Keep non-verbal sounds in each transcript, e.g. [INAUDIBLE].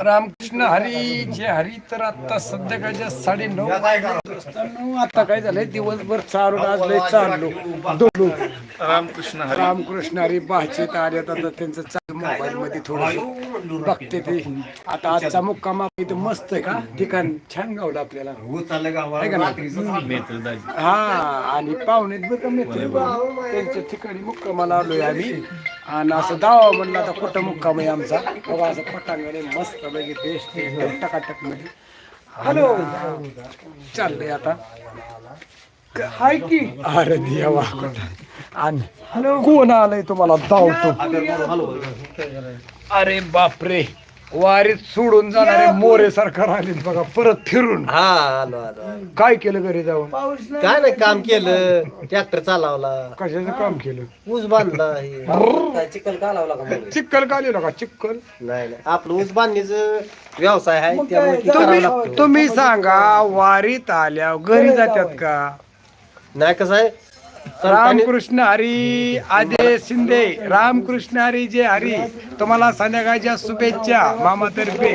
रामकृष्ण हरी जे हरी. तर आता संध्याकाळच्या साडे नऊ आता काय झालंय? दिवसभर चालून आज लय चाललो डोलू रामकृष्ण हरी. रामकृष्ण हरी बाहेर आले आता त्यांचं चाल मोबाईल मध्ये थोडं बघते ते. आता आजचा मुक्काम इथं मस्त आहे का? ठिकाण छान गावलं आपल्याला. आहे का नाही? हा आणि पाहुणेत बरं का मित्र. त्यांच्या ठिकाणी मुक्कामाला आलोय आम्ही. आणि असं दावा म्हणलं आता कुठं मुक्काम आहे आमचा? बघा असं पटांगण मस्त पैकी बेस्ट एकदम टकाटकमध्ये. हॅलो चाललंय आता. हाय की? अरे देवा. आणि हॅलो? कोण आलंय तुम्हाला धावतो? अरे बापरे. वारीत सोडून जाणारे मोरे सरकार आले बघा परत फिरून. हा आलो आलो. काय केलं घरी जाऊन? काय नाही काम केलं. ट्रॅक्टर चालवला. कशाचं काम केलं? ऊस बांधला हे. चिकल का लावला का चिक्कल का आलेलं का? चिक्कल नाही नाही. आपलं ऊस बांधणीचं व्यवसाय आहे त्यामुळे ते करावं तुम्ही लागतं. तुम्ही सांगा वारीत आल्या घरी जातात का? नाही कसं आहे रामकृष्ण हरी आदेश शिंदे रामकृष्ण हरी जे हरी तुम्हाला संध्याकाळच्या शुभेच्छा मामातर्फे.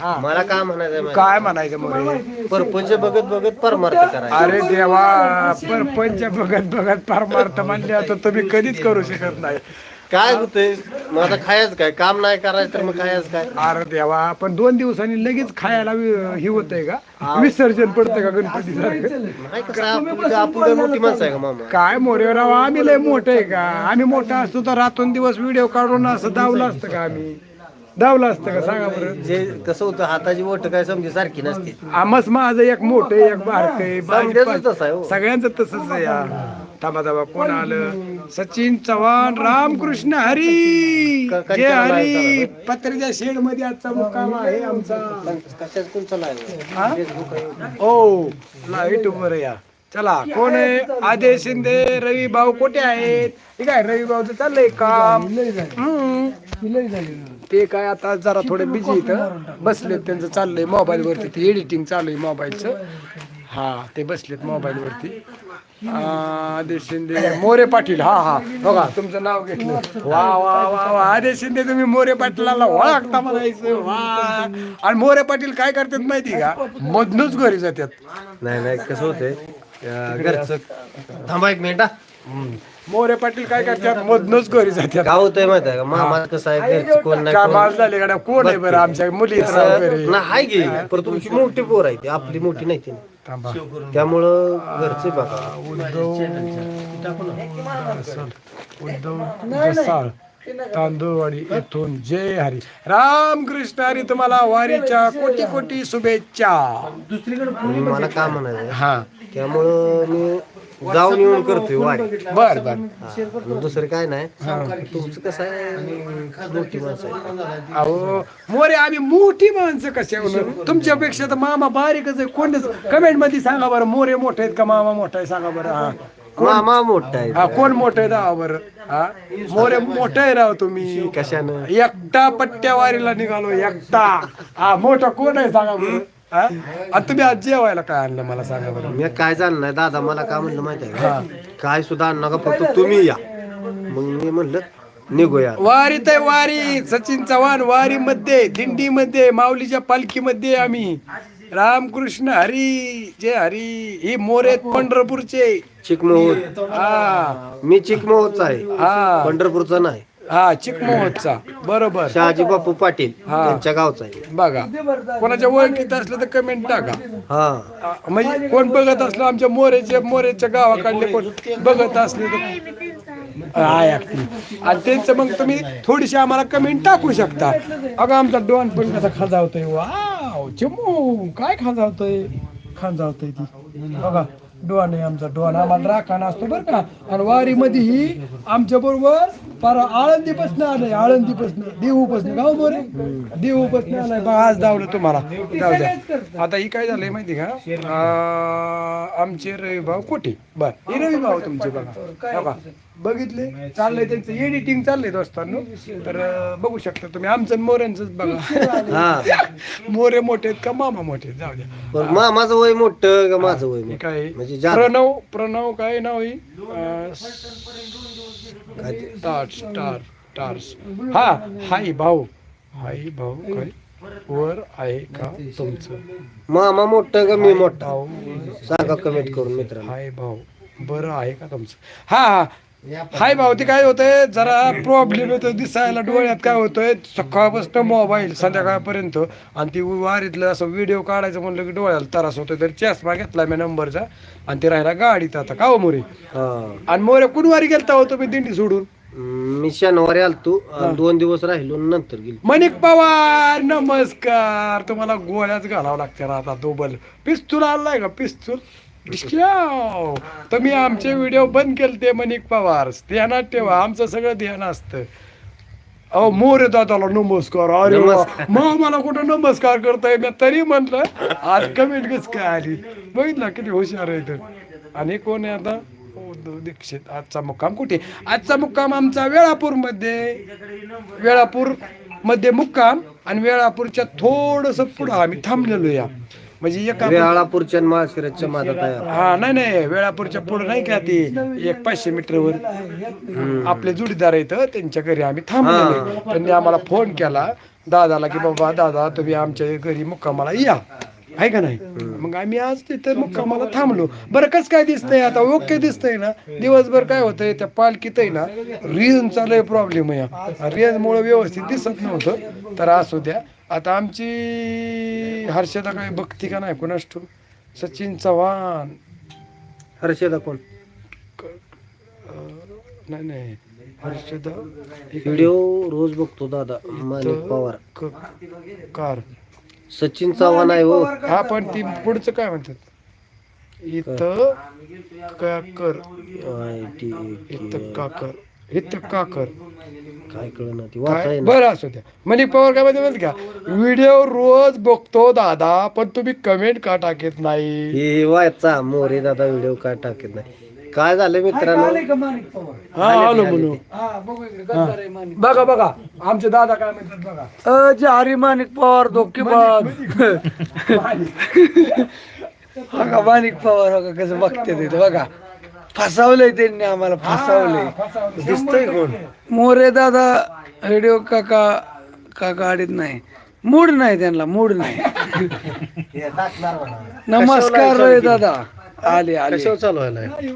हा. मला काय म्हणायचं माहिती? काय म्हणायचं मोरे? परपंच बघत बघत परमार्थ करायचा. अरे देवा परपंच बघत बघत परमार्थ म्हणले आता तुम्ही कधीच करू शकत नाही. काय होतंय? मग आता खायच काय? काम नाही करायचं तर मग खायच काय? अरे देवा पण दोन दिवसांनी लगेच खायला वि- हे होतंय का? विसर्जन पडतंय का गणपती सारखं? नाही कसं आपण आपण काय मोठी माणसं आहे का मामा? काय मोरे राव आम्ही लय मोठे आहे का? आम्ही मोठा असतो तर रातून दिवस व्हिडिओ काढून असं दावलं असतं का आम्ही? दावलं असतं का? सांगा बरं. जे कसं होतं हाताची बोट काय समजी सारखी नसते. आमच माझं एक मोठं आहे, एक बारक आहे समजायचं तसं आहे हो. सगळ्यांचं तसंच आहे या थांबा थांबा कोण आलं? सचिन चव्हाण रामकृष्ण हरी! जय हरी! पत्र्याच्या शेडमध्ये आजचा मुक्काम आहे आमचा. ओ लाइट वर या. चला कोण आहे? आदेश शिंदे रवी भाऊ कुठे आहेत? ठीक आहे रवी भाऊचं चाललंय काम. ते काय आता जरा थोडे बिझी इथं बसलेत त्यांचं चाललंय मोबाईल वरती. ते एडिटिंग चालू आहे मोबाईलचं हा ते बसलेत मोबाईल वरती. आदे शिंदे मोरे पाटील हा हा. बघा तुमचं नाव घेतलं. वा वा वा वा. आदे शिंदे तुम्ही मोरे पाटलाला ओळखता म्हणायचं. वा. आणि मोरे पाटील काय करतात माहिती का? मधनच घरी जातात. नाही नाही कसं होतंय अं, घरचं थांबा एक मिनिट हा. मोरे पाटील काय करतात? मधनच घरी जातात. काय होतंय माहिती आहे का? मामा कसं आहे घरचं कोण नाही काय कोण- झाले का कोण आहे बरं आमच्या मुली वगैरे? नाही हाय गे पण तुमची मोठी पोर आहे ती आपली मोठी नाही ती. थांबा. त्यामुळं घरचे बघा. उद्धव उद्धव जसाळ तांदूळवाडी येथून जय हरी. रामकृष्ण हरी तुम्हाला वारीच्या कोटी कोटी शुभेच्छा. म्हणजे मला काय म्हणायचं हा. त्यामुळं मी जाऊन येऊन करतोय वारी बर बर. हा. दुसरं काय नाही. तुमचं कसं आहे? मोठी माणसं आहे. अहो मोरे आम्ही मोठी माणसं कसे तुमच्यापेक्षा तर मामा बारीकच आहे. कोणच कमेंटमध्ये सांगा बरं मोरे मोठे आहेत का मामा मोठा आहे सांगा बरं. हा. मामा मोठा आहे. हा कोण मोठे राहा बरं. हा. मोरे मोठे आहे राव तुम्ही. कशानं? एकटा पट्ट्या वारीला निघालो एकटा. हा मोठा कोण आहे सांगा बरं. हा? आणि तुम्ही आज जेवायला काय आणलं मला सांगा बरं. मी काय जाणलं नाही दादा मला काय म्हणलं माहिती आहे का काय सुद्धा आणू नका फक्त तुम्ही या. मग मी म्हणलं निघूया. वारीत आहे वारी सचिन चव्हाण वारी मध्ये दिंडी मध्ये माऊलीच्या पालखीमध्ये आम्ही. रामकृष्ण हरी जय हरी. ही मोरे पंढरपूरचे. चिकमोहोत हा. मी चिकमोहोतचा आहे. हा. पंढरपूरचा नाही. हा चिकमोहतचा बरोबर. शहाजी बापू पाटील हा. त्यांच्या गावचा आहे. बघा कोणाच्या ओळखीत असलं तर कमेंट टाका. हा. आ, म्हणजे कोण बघत असलं आमच्या मोरेच्या मोरेच्या गावाकडले कोण बघत असले तर आहे अगदी. आणि त्यांचं मग तुम्ही थोडीशी आम्हाला कमेंट टाकू शकता. अगं आमचा डॉन पण कसा खाजावतोय. वाव चिमू काय खाजावतोय? खाजावतोय ती. बघा डॉन आहे आमचा डॉन. आम्हाला राखा असतो बरं का. आणि वारीमध्ये ही आमच्या बरोबर पार आळंदीपासून आलंय आळंदीपासून देऊपासून गाव मोरे? देऊपासून आलाय. बघा आज दावलं तुम्हाला. जाऊ द्या. आता ही काय झालंय माहिती का? अं, आमचे रवी भाऊ कोठे? बर हे रवी भाऊ तुमचे बघा. हो का बघितले? चाललंय त्यांचं एडिटिंग चाललंय दोस्तांनो. तर अं, बघू शकता तुम्ही. आमचं आणि मोऱ्यांचंच बघा. हा. मोरे मोठे आहेत का मामा मोठे आहेत? जाऊ द्या. मा माझं वय मोठं का माझं वय हे मोठं? काय? म्हणजे जात प्रणव प्रणव काय नाव आहे? अं, काय स्टार स्टार्स. हा हाय भाऊ. हाय भाऊ काय? वर आहे का तुमचं? मामा मोठं का मी मोठा? सांगा कमेंट करून मित्रांनो. हाय भाऊ. बरं आहे का तुमचं? हा हा. हाय भाऊ ते काय होतंय? जरा प्रॉब्लेम येतो दिसायला डोळ्यात काय होतंय? सकाळपासून मोबाईल संध्याकाळपर्यंत. आणि ती वारीतलं असं व्हिडिओ काढायचं म्हणलं की डोळ्याला त्रास होतोय तर चष्मा घेतला मी नंबरचा. आणि ते राहिला गाडीत आता. का हो मोरे? आणि मोरे कुणवारी गेलता होतो मी दिंडी सोडून? मी शनिवारी आलतो. दोन दिवस राहिलो नंतर गेलो. मणिक पवार नमस्कार. तुम्हाला गोळ्याच घालावं लागते आता दोबल. पिस्तूल आणलाय का? पिस्तूल. तुम्ही आमचे व्हिडिओ बंद केले ते मणिक पवार. ध्यानात ठेवा आमचं सगळं ध्यान असतं. अहो मोरे दादाला नमस्कार. अरे. मग मला कुठं नमस्कार करताय? मी तरी म्हटलं आज कमेंट कस काय आली? बघितलं किती हुशार आहे तर आणि कोण आहे आता? उद्धव दीक्षित. आजचा मुक्काम कुठे? आजचा मुक्काम आमचा वेळापूरमध्ये वेळापूरमध्ये मुक्काम आणि वेळापूरच्या थोडस पुढं आम्ही थांबलेलो या. म्हणजे एका वेळापूरच्या माळशिरसच्या माझा तयार. हा नाही नाही वेळापूरच्या पुढे नाही का ती एक पाचशे मीटरवर आपले जोडीदार आहेत त्यांच्या घरी आम्ही थांबलेलो त्यांनी आम्हाला फोन केला दादाला की बाबा दादा तुम्ही आमच्या घरी मुक्कामाला या. आहे का नाही? मग आम्ही आज तिथं मुक्कामाला थांबलो. बरं कस काय दिसतंय आता? ओके दिसतंय ना? दिवसभर काय होतंय? त्या पालखीत आहे ना रेंजचा लय प्रॉब्लेम आहे रेंजमुळे व्यवस्थित दिसत नव्हतं तर असू द्या. आता आमची हर्षदा काय बघती का नाही? कोणास ठाऊक? सचिन चव्हाण. हर्षदा कोण? नाही नाही. हर्षदा व्हिडिओ रोज बघतो दादा माणिक पवार. कार. सचिन चव्हाण आहे हो. हा पण ती पुढचं काय म्हणतात? इथं काकर. आय टी इथं काकर. इथं काकर. काय कळना ती काय? ना. बरं असू द्या. मनी पवार काय म्हणते माहिती का? व्हिडिओ रोज बघतो दादा पण तुम्ही कमेंट का टाकत नाही? हे वाचा मोरे दादा व्हिडिओ काय टाकत नाही? काय झालं मित्रांनो? हा आलो म्हणून. बघा बघा आमचे दादा काय म्हणतात बघा. अ, जे हरी माणिक पवार धोकेबाज बघा माणिक पवार बघा कसं बघते ते बघा. फसवलंय त्यांनी आम्हाला फसवलंय. दिसतंय कोण? मोरे दादा व्हिडिओ काका काका आडीत नाही. मूड नाही त्यांना मूड नाही. नमस्कार रे दादा. आले आले. कशावर चालू आहे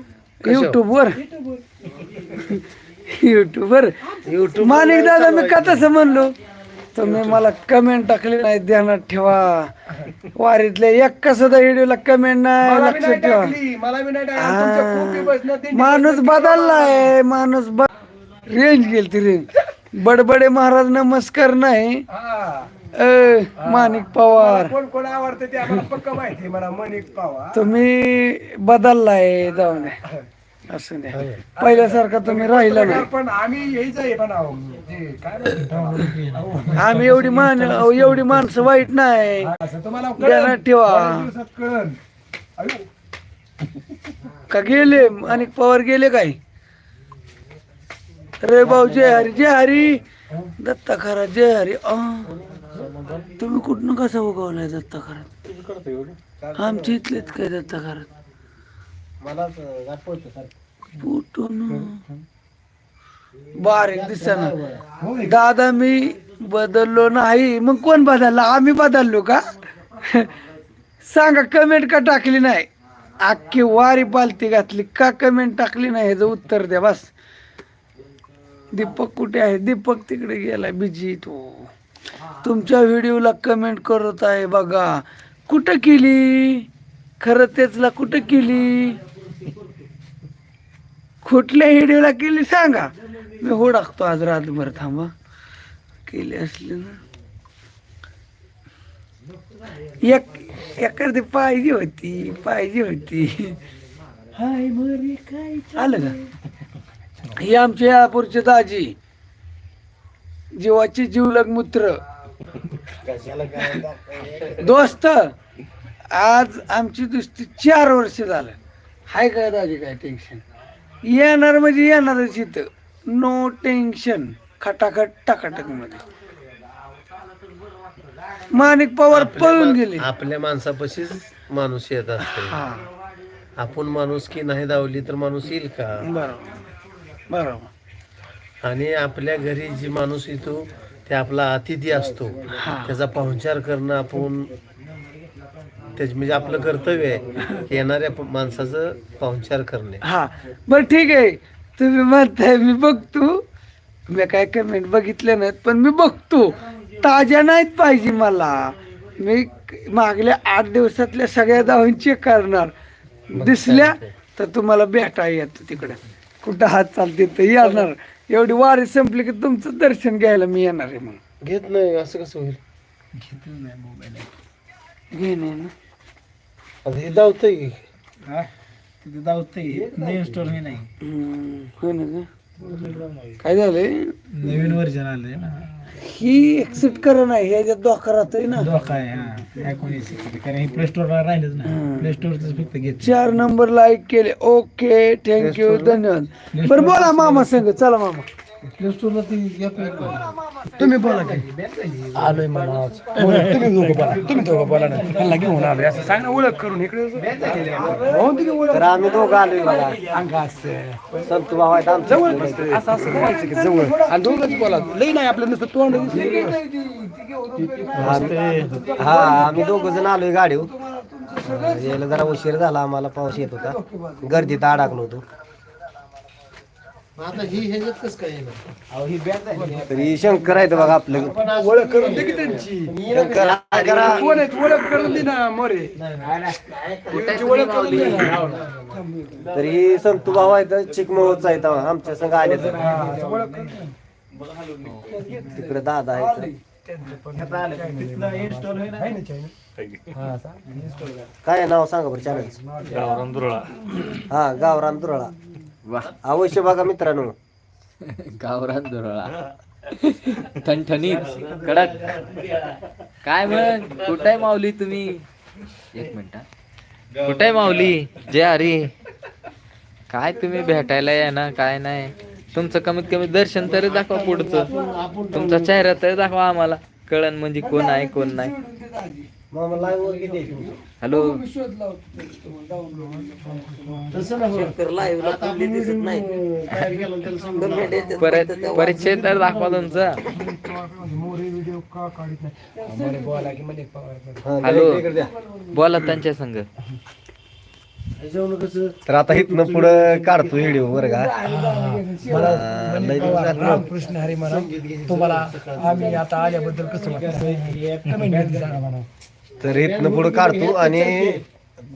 युट्यूब वर युट्यूब माणिक दादा मी का तसं म्हणलो? तुम्ही मला कमेंट टाकली नाही ध्यानात ठेवा. वारीतले एक सुद्धा व्हिडिओला कमेंट नाही बी नाही ठेवा. बी माणूस बदललाय माणूस रेंज गेली ती रेंज बडबडे महाराज नमस्कार नाही. हा. अ, माणिक पवार. कोण कोण आवडते ते आम्हाला पक्क माहिती मला मनिक पावा तुम्ही बदललाय जाऊ द्या. असं पहिल्यासारखं तुम्ही राहिला नाही. पण आम्ही हेच आहे पण अहो, जे काय म्हणतात आम्ही एवढी मान एवढी माणसं वाईट नाही. असं तुम्हाला ध्यानात. ठेवा. थोड्या दिवसात कळेल. अयो. का गेले? आणि पवार गेले काय? रे भाऊ जय हरी जय हरी. दत्ता खरा जय हरी. अं. तुम्ही कुठनं कसा उगवलाय दत्ता खरात आमच्या इथलेच काय दत्ता बारीक दिसना. दादा मी बदललो नाही. मग कोण बदलला? आम्ही बदललो का? सांगा कमेंट का टाकली नाही? अख्खी वारी पालती घातली. का कमेंट टाकली नाही? ह्याचं उत्तर द्या बस. दीपक कुठे आहे? दीपक तिकडे गेलाय बिजी तो. तुमच्या व्हिडिओला कमेंट करत आहे बघा. कुठं केली? खरं तेचला कुठं केली? कुठल्या व्हिडिओला केली सांगा. मी हुडाकतो आज रातभर थांबा. केली असली ना. एक एखादी पाहिजे होती पाहिजे होती. हाय मरे काय आलं का? ही आमच्या यापूरचे दाजी. जीवाची जीवलग मूत्र. दोस्त आज आमची दुसरी चार वर्ष झालं. हाय काय दाजी काय टेन्शन येणार म्हणजे येणारच इथं. नो टेन्शन खटाखट टाकाटकमध्ये. माणिक पवार पळून गेले. आपल्या माणसापाशीच माणूस येत असते. हा. आपण माणूस की नाही दावली तर माणूस येईल का? बरोबर. बरोबर. आणि आपल्या घरी जी माणूस येतो ते आपला अतिथी असतो. त्याचा पाहुणचार करणं आपण त्याच म्हणजे आपलं कर्तव्य आहे की येणाऱ्या माणसाचं पाहुणचार करणे. हा बर ठीक आहे. तुम्ही म्हणताय मी बघतो. मी काय कमेंट बघितल्या नाहीत पण मी बघतो. ताज्या नाहीत पाहिजे मला. मी मागल्या आठ दिवसातल्या सगळ्या धावून चेक करणार. दिसल्या तर तुम्हाला भेटा येतो तिकडे. कुठं हात चालते तर येणार. एवढी वारी संपली की तुमचं दर्शन घ्यायला मी येणार आहे मग घेत नाही असं कसं होईल? घे नाही ना? आता हे धावतंय. की तिथे धावतंय. नवीन स्टोर हे नाही. हम्म, हो ना गं. काय झालंय? नवीन वर्जन आलंय ना. ही एक्सेप्ट करा नाही ह्याच्यात धोका राहतोय ना. धोका आहे हा. एकोणीस कारण हे प्ले स्टोरला राहिलंच ना प्ले स्टोरच फक्त घेत चार नंबर लाईक केले. ओके थँक्यू धन्यवाद. बरं बोला मामा संग. चला मामा. प्ले स्टोरला ती तुम्ही बोला की आलोय मला तुम्ही दोघं बोला तुम्ही दोघं बोला ना त्यांना घेऊन आलोय असं सांग ना ओळख करून इकडे हो, तुम्ही ओळख तर आम्ही दोघं आलोय असं संत भाऊ आहेत आमचे जवळ बसते असं असं की जवळ आणि दोघंच बोला लई नाही आपलं नुसतं तोंड दिसलं. आम्ही- हा आम्ही दोघ जण आलोय गाडीवर यायला जरा उशीर झाला आम्हाला पाऊस येत होता गर्दीत अडकलो होतो तरी शंकर आहेत बघा आपलं. ओळख करून दे की त्यांची. शंकर आहे कोण आहेत? ओळख करून दे ना मोरे. ओळख करून दे ना. तरी संतू भाऊ आहेत चिकमोहचा आहेत आमच्या संग आले तर हा, ओळख करून दे. तिकडे दादा आहेत. काय आहे नाव सांगा बरं चॅनल गावरान दुरळा. हा गावरान दुरळा. [LAUGHS] अवश्य बघा मित्रांनो. गावरान दुरळा. ठणठणीत. कडक. काय मग कुठे माऊली तुम्ही? एक मिनिट हा. कुठे माऊली? जय हरी. काय तुम्ही भेटायला या ना काय नाही. तुमचं कमीत कमी दर्शन तरी दाखवा पुढचं. तुमचा चेहरा तरी दाखवा आम्हाला. कळण म्हणजे कोण आहे कोण नाही. हॅलो. परिचय तर दाखवा तुमचा. मोरे व्हिडिओ का काढत नाही? मोरे बोला की मध्ये पवार हॅलो. बोला त्यांच्या संग. तर आता इथनं पुढं काढतो व्हिडिओ बरं का. रामकृष्ण हरी म्हणा तुम्हाला आम्ही आता आल्याबद्दल कसं वाटतं? तर इथनं पुढं काढतो आणि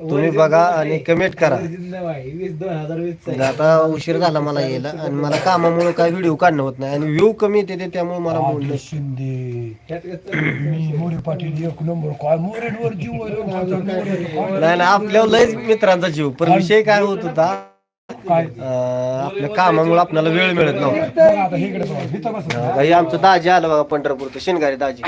तुम्ही बघा आणि कमेंट करा. वीस आता उशीर झाला मला यायला आणि मला कामामुळे काय व्हिडिओ काढणं होत नाही आणि व्ह्यू कमी येते ते त्यामुळे मला बोलणं शिंदे. मोरे पाटील एक नंबर काय मोरेवर जीव. नाही आपल्यावर लयच मित्रांचा जीव. पण विषय काय होत होता काय? अं, आपल्या कामामुळे आपल्याला वेळ मिळत नव्हता. बघा आता इकडे बघा इथं बस. काही आमचं दाजी आलं बघा पंढरपूरचं शिनगारी दाजी.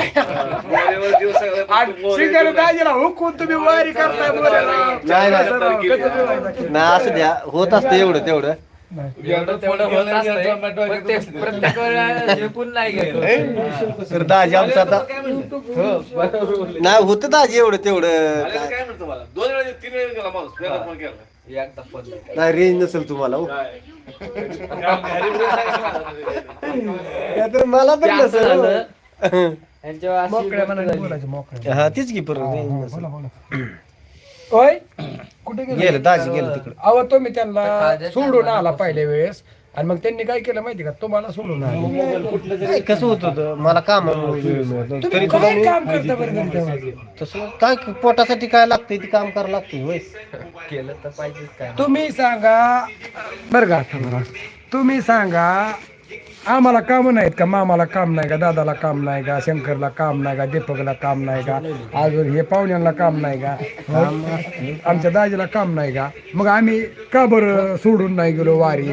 शिकायला दाजीला हुकून तुम्ही वारी करताय मोरेला. नाही नाही. कसं राव, कसं जेवायचं? नाही असू द्या होत असतं एवढं तेवढं. नाही. तर दाजी आमचं आता नाही होतं दाजी एवढं तेवढं. काय- हो. तर मला तर ते असं नसेल झालं. [LAUGHS] हो. मोकळ्या मनाने बोलायचं मोकळ्या हा तीच की परत रेंज नसेल. बोला बोला. होय कुठे गेले? गेलं दाजी गेलं तिकडे. अहो तुम्ही त्यांना सोडून आला पहिल्या वेळेस. आणि मग त्यांनी काय केलं माहिती का? तुम्हाला सोडून आले. काय कसं होत होतं? मला काम तुम्ही काय मी काम करता बरं घरी तेव्हा? तसं काय पोटासाठी काय लागतंय ते काम करावं लागतंय होय. केलं तर पाहिजेच काय. तुम्ही सांगा बरं का थांबा. तुम्ही सांगा आम्हाला काम नाहीत का? मामाला काम नाही का? दादाला काम नाही का? शंकरला काम नाही का? दीपकला काम नाही का? अजून हे पाहुण्यांना काम नाही का? आमच्या दाजीला काम नाही का? मग आम्ही का बरं सोडून नाही गेलो वारी?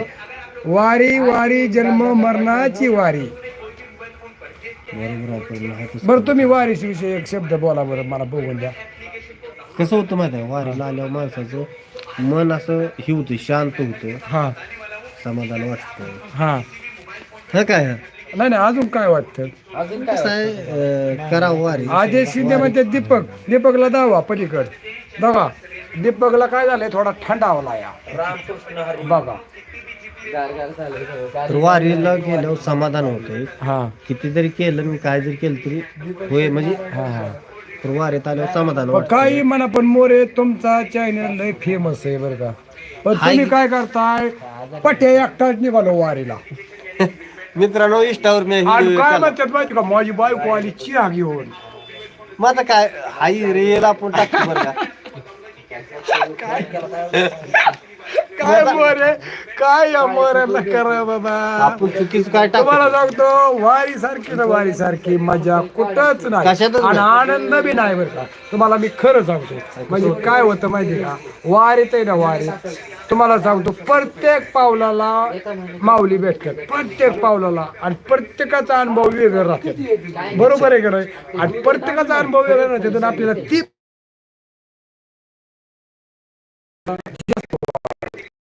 वारी वारी जन्म मरणाची वारी. बरं तुम्ही वारीशी विषयी एक शब्द बोला बरं मला बघून द्या. कसं होतं माहिती आहे वारीला आल्यावर माणसाचं मन असं हे होतं शांत होतं. हा. समाधान वाटतं. हा. हा काय? नाही नाही अजून काय वाटतं? अजून काय कसं आहे अं, करावं वारी. अजय शिंदे म्हणते दीपक दीपकला दावा पलीकड. बघा दीपकला काय झालंय? थोडा थंडावला या. बघा. तर वारीला गेल्यावर समाधान होतंय. हा. किती जरी केलं मी काय जरी केलं तरी होय म्हणजे तर वारीत आल्यावर समाधान पण वाटतं. काही म्हणा पण मोरे तुमचा चॅनल लय फेमस आहे बरं का. पण तुम्ही काय करताय? पट्या एकटाच निघालो वारीला. मित्रांनो इष्टावर मी आणि हिंदू काय केला. म्हणतात माहिती का? माझी बायको आली चिया घेऊन. मग आता काय? आई रेल आपण टाकतो बरं का? [LAUGHS] काय मोरे? काय या मोऱ्याला करा बाबा? आपण चुकीचं काय तुम्हाला सांगतो वारी सारखी ना वारी सारखी मजा कुठंच नाही. कशातच आणि. आनंद बी नाही बरं का. तुम्हाला मी खरं सांगतो. म्हणजे काय होतं माहिती का? वारीत आहे ना वारीत. तुम्हाला सांगतो प्रत्येक पावलाला माऊली भेटतात. प्रत्येक पावलाला आणि प्रत्येकाचा अनुभव वेगळा राहतो. बरोबर आहे का नाही? आणि प्रत्येकाचा अनुभव वेगळा राहतो. आपल्याला ती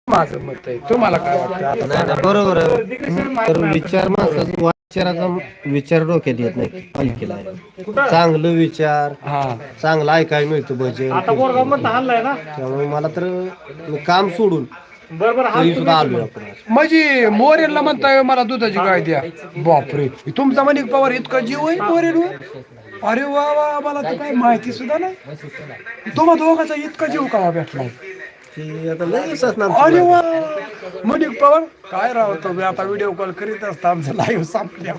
माझं मत आहे. तुम्हाला काय वाटतं? नाही बरोबर आहे. तर विचार माणसाचा विचाराचा विचार डोक्यात येत नाही. पालखीला चांगलं विचार हा. चांगलं ऐकायला मिळतं भजन त्यामुळे मला तर मी काम सोडून तरी सुद्धा आलो आपण आज. म्हणजे मोरेलला म्हणताय मला दुधाची गाय द्या. बापरे. तुमचा मनिक पवार इतका जीव आहे मोरेल अरे वा वा मला तर काय माहिती सुद्धा नाही. तुम्हा दोघाचा इतका जीव का भेटला की आता लय आमचं अरे वा! मनिक पवार काय राव तुम्ही आता व्हिडिओ कॉल करीत असता आमचं लाईव्ह संपल्या.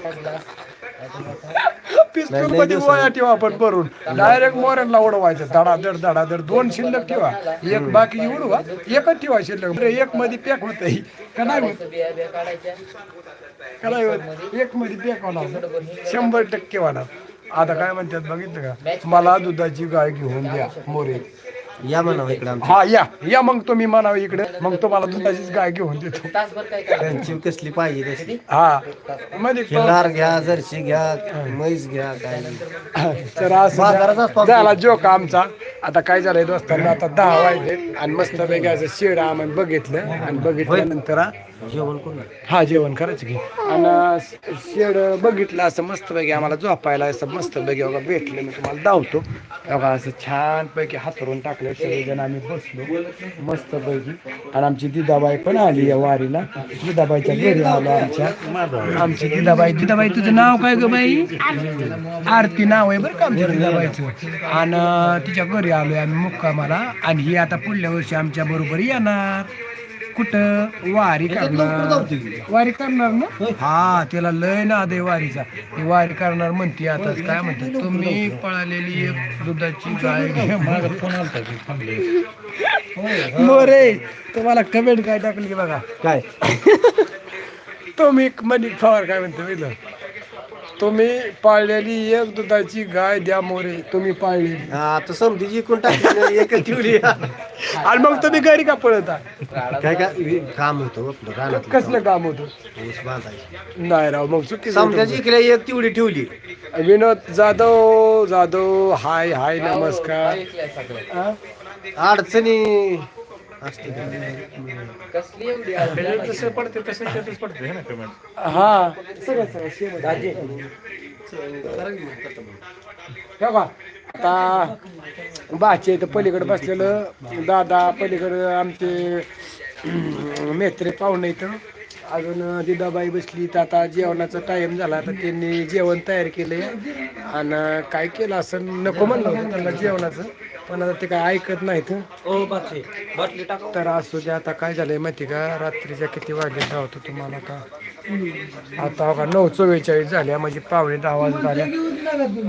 पिस्तूल मध्ये ठेवा आपण भरून. डायरेक्ट मोरेलला उडवायचं. धडाधड धडाधड. दोन शिल्लक ठेवा. एक बाकी उडवा एकच ठेवा शिल्लक. एक मध्ये पॅक होत का नाही होत? काय होत? एक मध्ये पॅक होणार. शंभर टक्के होणार. आता काय म्हणतात बघितलं का? मला दुधाची गाय घेऊन द्या मोरे. या म्हणावं इकडे आमच्या. हा या. या मग तुम्ही म्हणावं इकडे. मग तुम्हाला दुधाचीच गाय घेऊन देतो. त्यांची कसली पाहिजे तशी. हा. मध्ये खिल्लार घ्या जर्सी घ्या म्हैस घ्या काय नाही. तर असं झाला जोक आमचा. आता काय झालंय दोस्तांना आता दहा वाजले आणि मस्त वेगळ्याचं शेड आम्ही बघितलं आणि बघितल्यानंतर हा, जेवण कोण हा जेवण करायचं की आणि शेड बघितलं असं मस्त पैकी आम्हाला झोपायला असं मस्त पैकी बघा भेटलं मी तुम्हाला धावतो. बघा असं छान पैकी हातरून टाकलं सगळेजण आम्ही बसलो मस्त पैकी. आणि आमची दिदाबाई पण आली या वारीला. दिदाबाईच्या घरी आलो आमच्या. आमची दिदाबाई दिदाबाई तुझं नाव काय ग बाई? आरती नाव आहे बरं का आमच्या दिदाबाईचं. आणि तिच्या घरी आलोय आम्ही मुक्कामाला. आणि ही आता पुढल्या वर्षी आमच्या बरोबर येणार. कुठं वारी करणार? वारी करणार ना? हा त्याला लय ना दे वारीचा. ती वारी करणार म्हणते आता काय म्हणते तुम्ही पळालेली एक दुधाची गाय घ्या. फोन मोरे तुम्हाला कमेंट काय टाकली की बघा? काय? [LAUGHS] तुम्ही मनिक पवार काय म्हणतो मिळलं तुम्ही पाळलेली एक दुधाची गाय द्या मोरे तुम्ही पाळलेली. आता समधी जिंकून टाकली एक ठेवली. आणि मग तुम्ही घरी का पळता? काय काय काम होतं आपलं कसलं काम होतं? ऊस बांधायचं. नाही राव मग चुकी समजा जिंकल्या एक तेवढी ठेवली. विनोद जाधव जाधव हाय हाय नमस्कार. हा? अडचणी असते हा सगळं सगळं शेवट. हे बघा, आता बाचे इथं पलीकडे बसलेलं दादा पलीकडे आमचे अं, मेत्रे पाहुणे इथं. अजून दिदाबाई बसली. तर आता जेवणाचा टाइम झाला. आता त्यांनी जेवण तयार केलंय. आणि काय केलं असं नको म्हणलं होतं त्यांना जेवणाचं. पण आता ते काय ऐकत नाहीत. तर असू दे आता काय झालंय माहिती का? रात्रीच्या किती वाजले धावतो तुम्हाला का आता का नऊ चव्वेचाळीस झाल्या म्हणजे पावणे दहा वाजत आल्या.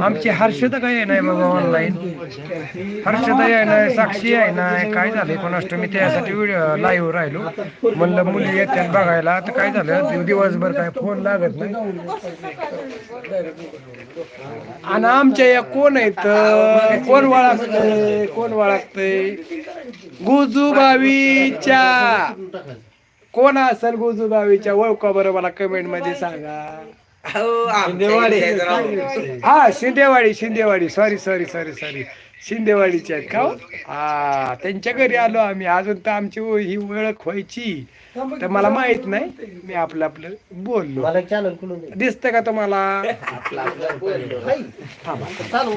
आमची हर्षदा काय आहे नाही बाबा ऑनलाईन हर्षदा आहे साक्षी आहे नाही काय झालंय? पण मी त्यासाठी व्हिडिओ लाईव्ह राहिलो. म्हणलं मुली येतात बघायला. तर काय झालं? दिवसभर काय फोन लागत नाही. आणि आमच्या या कोण आहेत? कोण वळखतंय कोण वळखतंय गुजूबावीच्या. कोण असेल गुजूबावीच्या ओळखा बरं मला कमेंटमध्ये सांगा. हा Shindewadi Shindewadi. Sorry sorry sorry sorry शिंदेवाडीचे आहेत का हो? हा त्यांच्या घरी आलो आम्ही. अजून तर आमची ही ओळख व्हायची. तर मला माहीत नाही. मी आपलं आपलं बोललो. मला चॅनल खुलून दे. दिसतं का तुम्हाला?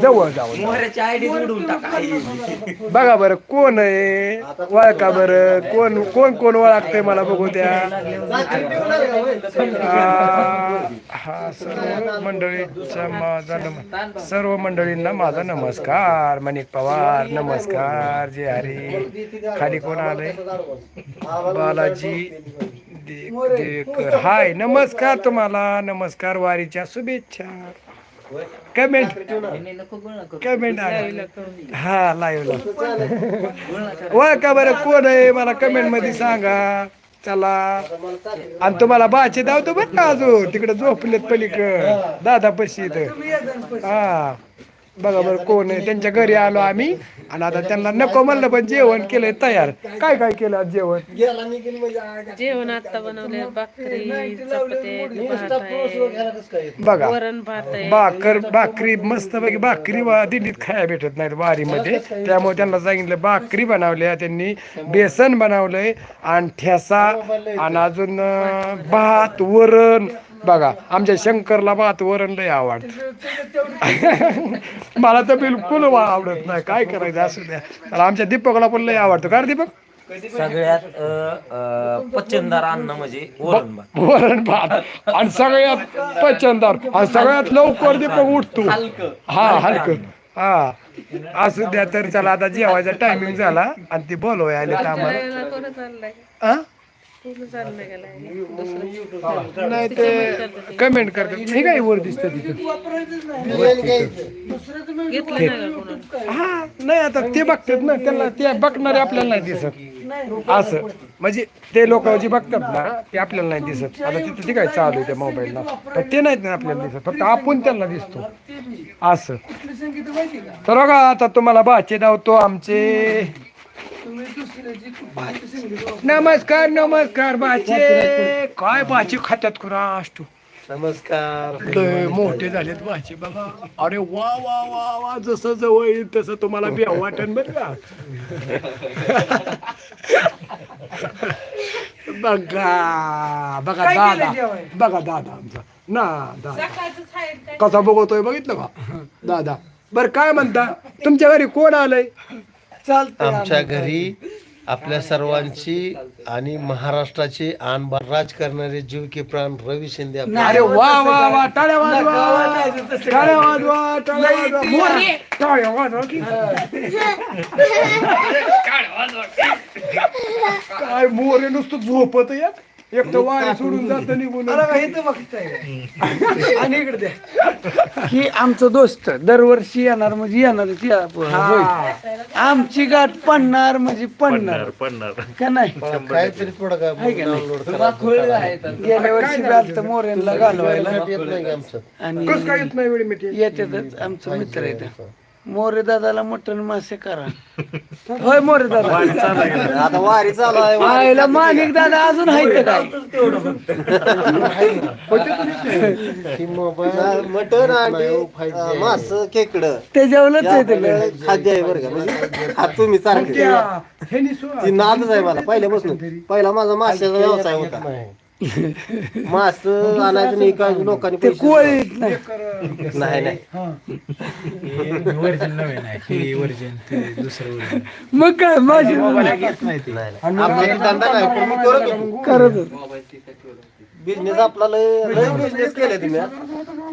जवळ जाऊ बघा बरं कोण आहे? ओळखा बरं. कोण कोण कोण ओळखतंय मला बघू द्या. हा सर्व मंडळीचा माझा सर्व मंडळींना माझा नमस्कार. मनिक पवार नमस्कार जे हरे. खाली कोण आलंय? बालाजी देकर हाय नमस्कार तुम्हाला. नमस्कार वारीच्या शुभेच्छा. कमेंट कमेंट हा लाईव्ह का बरं कोण आहे? मला कमेंटमध्ये सांगा. चला. आणि तुम्हाला बाचे धावतो बरं का अजून? तिकडे झोपलेत पलीकड. दादा पशी हा. बघा बरं कोण आहे? त्यांच्या घरी आलो आम्ही. आणि आता त्यांना नको म्हणलं पण जेवण केलंय तयार. काय काय केलं आज जेवण? जेवण आता बनवले भाकरी चपाती भात आहे बघा. वरण भात आहे. भाकर भाकरी मस्त पैकी भाकरी वा दिंडीत खायला भेटत नाहीत वारीमध्ये. त्यामुळे त्यांना सांगितलं भाकरी बनवल्या त्यांनी बेसन बनवलंय आणि ठेसा आणि अजून भात वरण बघा आमच्या शंकरला भात वरण लय आवडत. [LAUGHS] मला तर बिलकुल आवडत नाही. काय करायचं असू द्या. तर आमच्या दीपकला पण लय आवडतं. का रे दीपक? सगळ्यात पचनदार अन्न म्हणजे वरण भात. वरण भात. आणि सगळ्यात पचनदार आणि सगळ्यात लवकर दीपक उठतो. हा हलक. हा. असू द्या तर चला आता जेवायचा टायमिंग झाला आणि ती बोलवाय आले आम्हाला. नाही? ते कमेंट करतात हे काय वर दिसतं तिथं. हा नाही आता ते बघतात ना त्यांना ते बघणारे आपल्याला नाही दिसत. असं. म्हणजे ते लोक जे बघतात ना ते आपल्याला नाही दिसत. आता तिथं ते काय चालू आहे त्या मोबाईलला पण ते नाहीत ना आपल्याला दिसत. फक्त आपण त्यांना दिसतो. असं. तर बघा आता तुम्हाला बाचे धावतो आमचे. नमस्कार नमस्कार बाचे. काय बाचे खात्यात कुणा असतो नमस्कार. लय मोठे झालेत भाचे बघा अरे वा वा वा वा जसं जवळ येईल तसं तुम्हाला बी वाटन बरं का? बघा बघा दादा. बघा दादा आमचा. ना दादा. कसा बघतोय बघितलं का? दादा. बर काय म्हणता? तुमच्या घरी कोण आलंय? चालतंय आमच्या घरी आपल्या सर्वांची आणि महाराष्ट्राचे आणबार राज करणारे जीव के प्राण रवी शिंदे आपले. अरे वा वा वा टाळ्या वाजवा. टाळ्या वाजवा टाळ्या वाजवा. मोरे! टाळ्या वाजवा की. [LAUGHS] काय मोरे नुसतं झोपत येत. एक तर वारी सोडून जात निघून. अरे बा, इथं बघताय [LAUGHS] आणि इकडे द्या. ही आमचं दोस्त दरवर्षी येणार म्हणजे येणारच या होय. आमची गाठ पडणार म्हणजे पडणार का नाही? काहीतरी थोडं काय गेल्या वर्षी गाठ मोऱ्यांना घालवायला येत नाही का आमचं? आणि कस काय येत नाही वेळी मिठी? येतातच आमचं मित्र आहेत मोरे दादाला मटण मासे करा. [LAUGHS] होय मोरे दादा. आता वारी चालू आहे आईला माणिक दादा अजून आहे काय? मटन आणि मास केकड त्याच्यावरच आहे ते. खाद्य आहे बरं का म्हणजे हा तुम्ही सारखे. ती नादच आहे मला पहिल्यापासून. पहिला माझा माशाचा व्यवसाय होता. मास आणायचं नाही काय लोकांनी ते पैसे कोळीत नाही नाही नव्हे हे ते दुसरं. मग काय माझी नाही नाही. आपला धंदा नाही पण मी करत होतो करत होतो. बिझनेस आपला लय लय बिझनेस केले तुम्ही हा.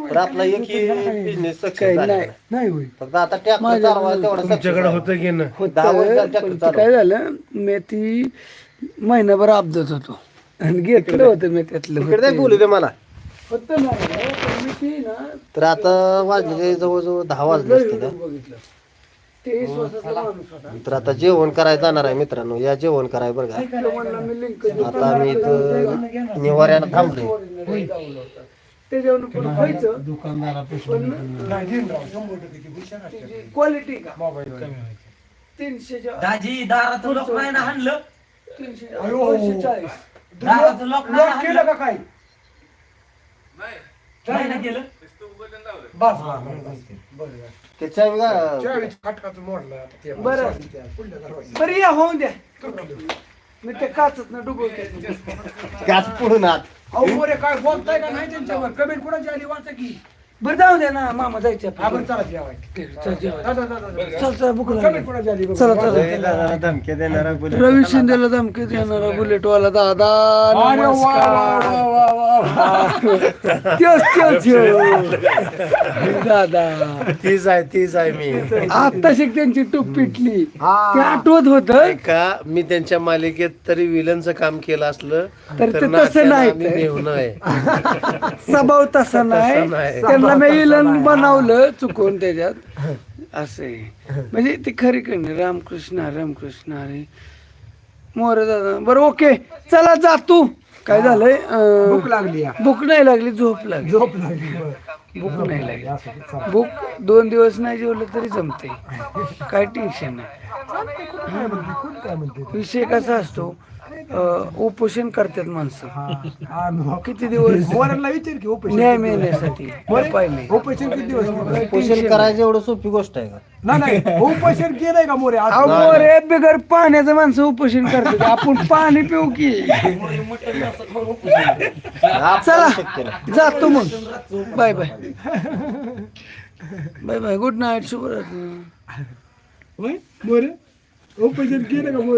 तर आपला एकही बिझनेस सक्सेस नाही. नाही होय फक्त आता ट्रॅक्टर तेवढा तुमच्याकडे होतं घेणं दहा वर्ष पण ते काय झालं मी ती महिनाभर अपदत होतो आणि घेतलं होतं मी त्यातलं इकडे नाही बोलू दे मला. होतं ना पण मी ती ना. तर आता वाजले जवळजवळ दहा वाजले असते बघितलं. माणूस होता. तर आता जेवण करायला जाणार आहे मित्रांनो. या जेवण कराय बरं का. तो म्हणला मी लिंक आता आम्ही इथं निवाऱ्याला थांबलोय. त्याच्यावर पण व्हायचं. दुकानदारापासून क्वालिटी का? तीनशेच्या दाजी दाराचं लोक नाही ना हाणलं. तीनशे दोनशे चाळीस. दाराचं लोक नाही लॉक केलं का काय? बस. चावीचं खटकाचं मोडलं आता ते. बरं. बरं या होऊन द्या. मी ते काचत ना डुबवते गाच पुढून आत अहो मोरे काय बोलताय का नाही त्यांच्यावर? कमेंट कुणाची आली? वाचा की. बरं जाऊ द्या ना मामा जायचं हा बरं चला जेवाय चल जेवायला. जा. चल चल भूक लागली. कमेंट कुणाची आली बघू. चला चला धमकी देणारा रवी शिंदेला धमकी देणारा बुलेटवाला दादा अरे वा वा नमस्कार वा वा वा त्योच त्योच ह्यो. दादा तीच आहे तीच आहे मी आता शिक त्यांची टूप पिटली हा. ते आठवत होत का मी त्यांच्या मालिकेत तरी विलनचं काम केलं असलं तर ते नात्याला [LAUGHS] तसं नाही आम्ही ते. नेऊ नये स्वभाव तसा नाही नाही. त्यांना मी इलन बनवलं चुकून त्याच्यात. असे म्हणजे ती खरी कणी रामकृष्ण हरी, रामकृष्ण हरी मोर दादा. बरं ओके. चला जा तू. काय झालंय? अं, भूक लागली या. भूक नाही लागली झोप लागली. झोप लागली बरं. भूक नाही लागली. भूक दोन दिवस नाही जेवलं तरी जमते काय टेन्शन नाही. विषय कसा असतो? उपोषण करतात माणसं. हा. किती दिवस? विचार की उपोषण न्याय मिळण्यासाठी. पाहिले. उपोषण किती दिवस? पोषण करायचं एवढं सोपी गोष्ट आहे का? नाही नाही उपोषण केलंय का मोरे? आज? बिगर पाण्याचं माणसं उपोषण करतात. आपण पाणी पिऊ की. चला जातो मग. Bye bye. Bye bye. Good night शुभरात्री. होय? मोरे उपोषण केलं का मोरे?